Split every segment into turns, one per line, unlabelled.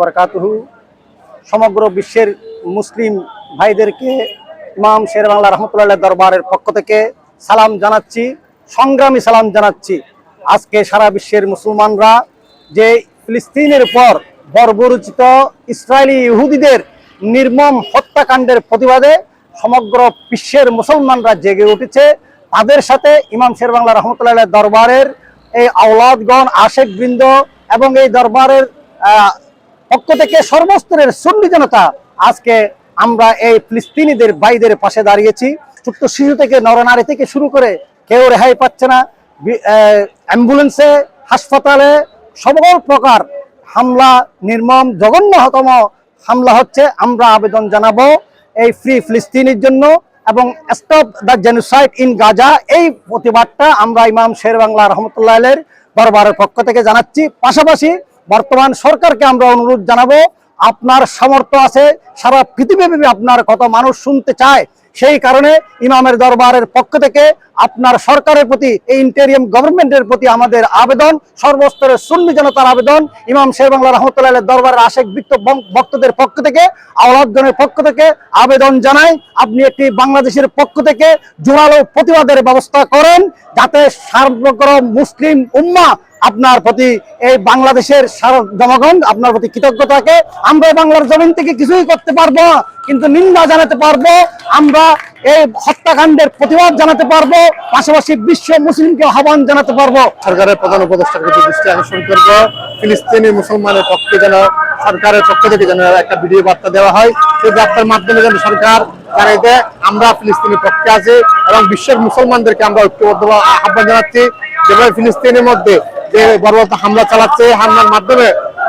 বরকাতুহু সমগ্র বিশ্বের মুসলিম ভাইদেরকে ইমাম শের বাংলা রহমতুল্লাহ দরবারের পক্ষ থেকে সালাম জানাচ্ছি, সংগ্রামী সালাম জানাচ্ছি। আজকে সারা বিশ্বের মুসলমানরা যে ফিলিস্তিনের পর বর্বরচিত ইসরায়েলি ইহুদিদের নির্মম হত্যাকাণ্ডের প্রতিবাদে সমগ্র বিশ্বের মুসলমানরা জেগে উঠেছে, তাদের সাথে ইমাম শের বাংলা রহমতুল্লাহ দরবারের এই আওলাদগণ আশেক বৃন্দ এবং এই দরবারের পক্ষ থেকে সর্বস্তরের সুন্নি জনতা, আজকে আমরা এই ফিলিস্তিনিদের ভাইদের পাশে দাঁড়িয়েছি। ছোট্ট শিশু থেকে নরনারী থেকে শুরু করে কেউ রেহাই পাচ্ছে না। অ্যাম্বুলেন্সে, হাসপাতালে, সকল প্রকার হামলা, নির্মম, জঘন্যতম হামলা হচ্ছে। আমরা আবেদন জানাব এই ফ্রি ফিলিস্তিনের জন্য এবং stop the genocide in Gaza এই প্রতিবাদটা আমরা ইমাম শের বাংলা রহমতুল্লাহের দরবারের পক্ষ থেকে জানাচ্ছি। পাশাপাশি বর্তমান সরকারকে আমরা অনুরোধ জানাব, আপনার সামর্থ্য আছে, সারা পৃথিবীব্যাপী আপনার কত মানুষ শুনতে চায়, সেই কারণে ইমামের দরবারের পক্ষ থেকে আপনার সরকারের প্রতি, এই ইন্টেরিয়াম গভর্নমেন্টের প্রতি আমাদের আবেদন, সর্বস্তরের সুন্নি জনতার আবেদন, ইমাম শের বাংলা রহমতুল্লাহ দরবারের আশেক বৃত্ত ভক্তদের পক্ষ থেকে, আওলাদগণের পক্ষ থেকে আবেদন জানাই, আপনি একটি বাংলাদেশের পক্ষ থেকে জোরালো প্রতিবাদের ব্যবস্থা করেন, যাতে সার্বগ্র মুসলিম উম্মা আপনার প্রতি এই বাংলাদেশের জনগণ আপনার প্রতি কৃতজ্ঞ থাকে। আমরা বাংলার জমিন থেকে কিছুই করতে পারব কিন্তু নিন্দা জানাতে পারব। আমরা এই হত্যাকাণ্ডের প্রতিবাদ জানাতে পারব। পাশাপাশি বিশ্ব মুসলিমকে আহ্বান জানাতে পারব।
সরকারের প্রধান উপদেষ্টার প্রতি দৃষ্টি আকর্ষণ করব। ফিলিস্তিনি মুসলমানের পক্ষে যেন, সরকারের পক্ষ থেকে যেন একটা ভিডিও বার্তা দেওয়া হয়। সেই বার্তার মাধ্যমে যেন সরকার জানাই দেয়, আমরা ফিলিস্তিনের পক্ষে আছি এবং বিশ্বের মুসলমানদেরকে আমরা ঐক্যবদ্ধ আহ্বান জানাচ্ছি। যেভাবে ফিলিস্তিনের মধ্যে যে বর্বরতা হামলা চালাচ্ছে, হামলার মাধ্যমে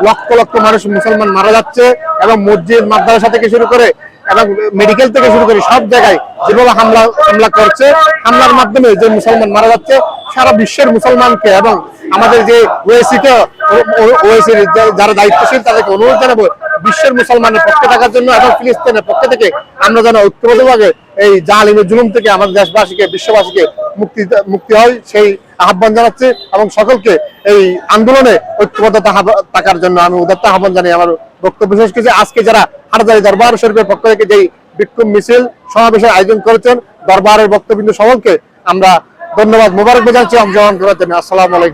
লক্ষ লক্ষ মানুষ মুসলমান মারা যাচ্ছে এবং মসজিদ, মাদ্রাসা থেকে শুরু করে এবং মেডিকেল থেকে শুরু করে সব জায়গায় যেভাবে হামলা হামলা করছে, হামলার মাধ্যমে যে মুসলমান মারা যাচ্ছে, সারা বিশ্বের মুসলমানকে এবং আমাদের যে ওয়েসি কে ওয়েসি যারা দায়িত্বশীল, তাদেরকে অনুরোধ জানাব বিশ্বের মুসলমানের পক্ষে থাকার জন্য এবং ফিলিস্তিনের পক্ষে থেকে আমরা যেন ঐক্যবদ্ধভাবে এই জালিমের জুলুম থেকে আমাদের দেশবাসীকে, বিশ্ববাসীকে মুক্তি মুক্তি হয়, সেই আহ্বান জানাচ্ছি এবং সকলকে এই আন্দোলনে ঐক্যবদ্ধ থাকার জন্য আমি উদাত্ত আহ্বান জানাই আমার বক্তব্য শেষ করছি। আজকে যারা হাটাজারি দরবার শরীফের পক্ষ থেকে যেই বিক্ষোভ মিছিল সমাবেশের আয়োজন করেছেন, দরবারের বক্তব্য সকলকে আমরা ধন্যবাদ মোবারক জানাচ্ছি অংশগ্রহণ করার জন্য আসসালাম আলাইকুম।